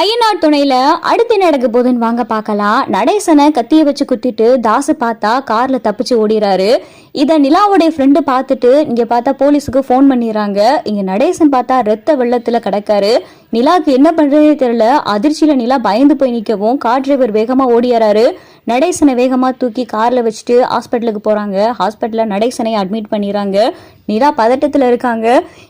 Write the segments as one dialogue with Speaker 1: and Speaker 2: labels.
Speaker 1: ஐயனார் துணையில அடுத்து நடக்க போகுதுன்னு வாங்க பார்க்கலாம் நடேசனை கத்திய வச்சு குத்திட்டு தாசு பார்த்தா கார்ல தப்பிச்சு ஓடிறாரு. இதை நிலாவுடைய ஃப்ரெண்டு பார்த்துட்டு இங்க பார்த்தா போலீஸுக்கு ஃபோன் பண்ணிடுறாங்க. இங்க நடேசன் பார்த்தா ரத்த வெள்ளத்துல கிடக்காரு. நிலாக்கு என்ன பண்றதே தெரியல. அதிர்ச்சியில நிலா பயந்து போய் நிற்கவும் கார் டிரைவர் வேகமா ஓடியாராரு நடேசனை வேகமா தூக்கி கார்ல வச்சுட்டு ஹாஸ்பிட்டலுக்கு போறாங்க. ஹாஸ்பிட்டல்ல நடேசனை அட்மிட் பண்ணிடுறாங்க. நிலா பதட்டத்தில் இருக்காங்க.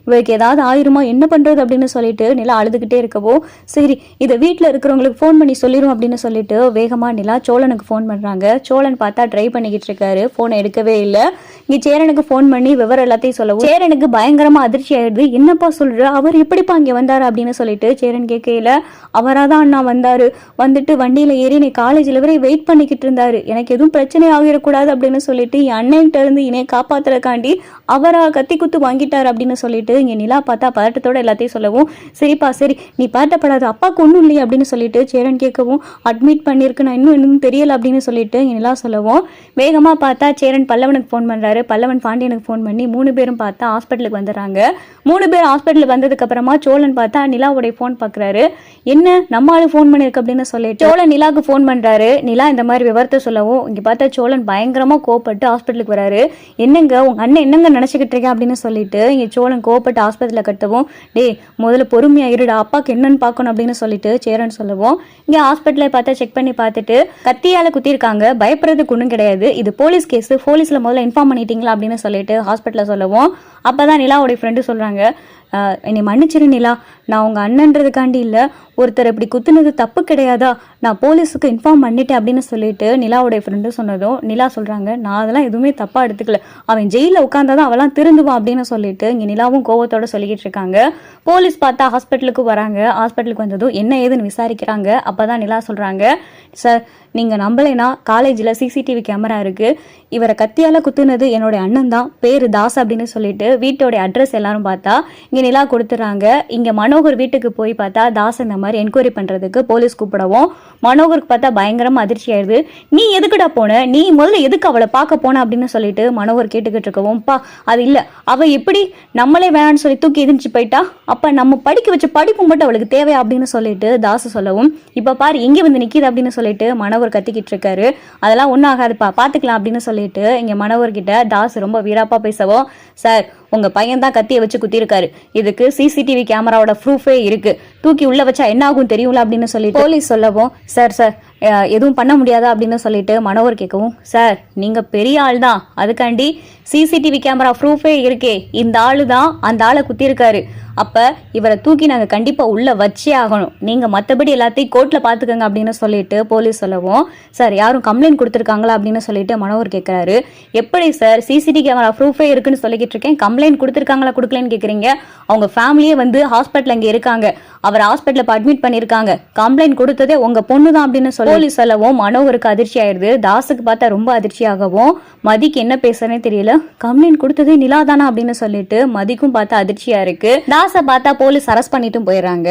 Speaker 1: இவருக்கு ஏதாவது ஆயிருமா? என்ன பண்ணுறது அப்படின்னு சொல்லிட்டு நிலா அழுதுகிட்டே இருக்கவோ சரி இதை வீட்டில் இருக்கிறவங்களுக்கு ஃபோன் பண்ணி சொல்லிடும் அப்படின்னு சொல்லிட்டு வேகமாக நிலா சோழனுக்கு ஃபோன் பண்ணுறாங்க சோழன் பார்த்தா ட்ரை பண்ணிக்கிட்டு இருக்காரு. ஃபோனை எடுக்கவே இல்லை. இங்கே சேரனுக்கு ஃபோன் பண்ணி விவரம் எல்லாத்தையும் சொல்லவும் சேரனுக்கு பயங்கரமாக அதிர்ச்சி ஆயிடுது. என்னப்பா சொல்கிற அவர் எப்படிப்பா இங்கே வந்தார் அப்படின்னு சொல்லிட்டு சேரன் கேட்கையில் அவராக தான் அண்ணா வந்தார். வந்துட்டு வண்டியில் ஏறி நீ காலேஜில் வரை வெயிட் பண்ணிக்கிட்டு இருந்தார். எனக்கு எதுவும் பிரச்சனை ஆகிடக்கூடாது அப்படின்னு சொல்லிட்டு என் அண்ணன்கிட்ட இருந்து என்னைய காப்பாற்றுறக்காண்டி அவரா கத்தி குத்து வாங்கிட்டார் அப்படின்னு சொல்லிட்டு இங்கே நிலா பார்த்தா பதட்டத்தோட எல்லாத்தையும் சொல்லவும் சரிப்பா சரி நீ பதட்டப்படாது அப்பாவுக்கு ஒன்றும் இல்லையே அப்படின்னு சொல்லிட்டு சேரன் கேட்கவும் அட்மிட் பண்ணியிருக்கு நான் இன்னும் இன்னும் தெரியல அப்படின்னு சொல்லிட்டு இங்கே நிலா சொல்லவும். வேகமாக பார்த்தா சேரன் பல்லவனுக்கு ஃபோன் பண்ணுறாரு பல்லவன் பாண்டியனுக்கு ஃபோன் பண்ணி மூணு பேரும் பார்த்தா ஹாஸ்பிட்டலுக்கு வந்துடுறாங்க. மூணு பேர் ஹாஸ்பிட்டலுக்கு வந்ததுக்கப்புறமா சோழன் பார்த்தா நிலாவுடைய ஃபோன் பார்க்குறாரு என்ன? நம்ம ஆளு ஃபோன் பண்ணிருக்கு அப்படின்னு சொல்லிட்டு சோழன் நிலாவுக்கு ஃபோன் பண்றாரு. நிலா இந்த மாதிரி விவரத்தை சொல்லவும் இங்க பார்த்தா சோழன் பயங்கரமா கோவப்பட்டு ஹாஸ்பிட்டலுக்கு வராரு. என்னங்க உங்க அண்ணன் என்னங்க நினைச்சுக்கிட்டு இருக்கேன் அப்படின்னு சொல்லிட்டு இங்க சோழன் கோவப்பட்டு ஹாஸ்பிட்டலில் கட்டவும் டேய் முதல்ல பொறுமையா இருடா அப்பாக்கு என்னன்னு பார்க்கணும் அப்படின்னு சொல்லிட்டு சேரன் சொல்லவும் இங்க ஹாஸ்பிட்டலை பார்த்தா செக் பண்ணி பார்த்துட்டு கத்தியால குத்திருக்காங்க பயப்படுறதுக்கு ஒன்றும் கிடையாது. இது போலீஸ் கேஸ் போலீஸ்ல முதல்ல இன்ஃபார்ம் பண்ணிட்டீங்களா? அப்படின்னு சொல்லிட்டு ஹாஸ்பிட்டலில் சொல்லவும் அப்போ தான் நிலாவுடைய ஃப்ரெண்டு சொல்கிறாங்க என்னை மன்னிச்சிரு நிலா. நான் உங்கள் அண்ணன்றதுக்காண்டி இல்லை. ஒருத்தர் இப்படி குத்துனது தப்பு கிடையாதா? நான் போலீஸுக்கு இன்ஃபார்ம் பண்ணிட்டேன் அப்படின்னு சொல்லிட்டு நிலாவுடைய ஃப்ரெண்டு சொன்னதும் நிலா சொல்கிறாங்க நான் அதெல்லாம் எதுவுமே தப்பாக எடுத்துக்கல. அவன் ஜெயிலில் உட்காந்தாதான் அவெல்லாம் திருந்துவான் அப்படின்னு சொல்லிட்டு இங்கே நிலாவும் கோவத்தோட சொல்லிக்கிட்டு இருக்காங்க. போலீஸ் பார்த்தா ஹாஸ்பிட்டலுக்கு வராங்க. ஹாஸ்பிட்டலுக்கு வந்ததும் என்ன ஏதுன்னு விசாரிக்கிறாங்க. அப்போ தான் நிலா சொல்கிறாங்க சார் நீங்கள் நம்பலைனா காலேஜில் சிசிடிவி கேமரா இருக்குது இவரை கத்தியால் குத்துனது என்னுடைய அண்ணன் தான் பேர் தாஸ் அப்படின்னு சொல்லிட்டு வீட்டோட அட்ரஸ் எல்லாரும் பார்த்தா இங்கே நிலா கொடுத்துறாங்க. இங்கே மனோகர் வீட்டுக்கு போய் பார்த்தா தாஸ் இந்த மாதிரி என்கொயரி பண்ணுறதுக்கு போலீஸ் கூப்பிடவும் மனோகருக்கு பார்த்தா பயங்கரமாக அதிர்ச்சி ஆயிடுது. நீ எதுக்குடா போன? நீ முதல்ல எதுக்கு அவளை பார்க்க போன அப்படின்னு சொல்லிட்டு மனோகர் கேட்டுக்கிட்டு இருக்கவும் பா அது இல்லை. அவள் எப்படி நம்மளே வேணாம்னு சொல்லி தூக்கி எதிர்ச்சி போயிட்டா? அப்போ நம்ம படிக்க வச்ச படிப்பு மட்டும் அவளுக்கு தேவையா அப்படின்னு சொல்லிட்டு தாசு சொல்லவும் இப்போ பாரு எங்கே வந்து நிற்கிது அப்படின்னு சொல்லிட்டு மனோகர் கத்திக்கிட்டு இருக்காரு. அதெல்லாம் ஒன்றும் ஆகாதுப்பா பார்த்துக்கலாம் அப்படின்னு சொல்லிட்டு இங்கே மனோகர் கிட்ட தாஸ் ரொம்ப வீராப்பாக பேசவும் சார் உங்க பையன் தான் கத்தியை வச்சு குத்திருக்காரு இதுக்கு சிசிடிவி கேமராவோட ப்ரூஃபே இருக்கு. தூக்கி உள்ள வச்சா என்ன ஆகும் தெரியும்ல அப்படின்னு சொல்லி போலீஸ் சொல்லவும் சார் சார் எதுவும் பண்ண முடியாதா அப்படின்னு சொல்லிட்டு மனோவர் கேட்கவும் சார் நீங்கள் பெரிய ஆள் தான் அதுக்காண்டி சிசிடிவி கேமரா ப்ரூஃபே இருக்கே. இந்த ஆளு தான் அந்த ஆளை குத்திருக்காரு. அப்போ இவரை தூக்கி நாங்கள் கண்டிப்பாக உள்ளே வச்சே ஆகணும். நீங்கள் மற்றபடி எல்லாத்தையும் கோர்ட்டில் பார்த்துக்கோங்க அப்படின்னு சொல்லிட்டு போலீஸ் சொல்லவும் சார் யாரும் கம்ப்ளைண்ட் கொடுத்துருக்காங்களா? அப்படின்னு சொல்லிட்டு மனோவர் கேட்குறாரு. எப்படி சார்? சிசிடி கேமரா ப்ரூஃபே இருக்குன்னு சொல்லிக்கிட்டு இருக்கேன். கம்ப்ளைண்ட் கொடுத்துருக்காங்களா கொடுக்கலன்னு கேட்குறீங்க. அவங்க ஃபேமிலியே வந்து ஹாஸ்பிட்டல் இங்கே இருக்காங்க. அவர் ஹாஸ்பிட்டலில் இப்போ அட்மிட் பண்ணியிருக்காங்க. கம்ப்ளைண்ட் கொடுத்ததே உங்கள் பொண்ணு தான் அப்படின்னு சொல்லி போலீஸ் சொல்லவும் மனோகருக்கு அதிர்ச்சி ஆயிடுது. தாஸுக்கு பார்த்தா ரொம்ப அதிர்ச்சியாகவும் மதிக்கு என்ன பேசுறேனே தெரியல. கம்ப்ளைண்ட் கொடுத்தது நிலா தானா அப்படின்னு சொல்லிட்டு மதிக்கும் பார்த்தா அதிர்ச்சியா இருக்கு. தாஸை பார்த்தா போலீஸ் அரெஸ்ட் பண்ணிட்டும் போயிடுறாங்க.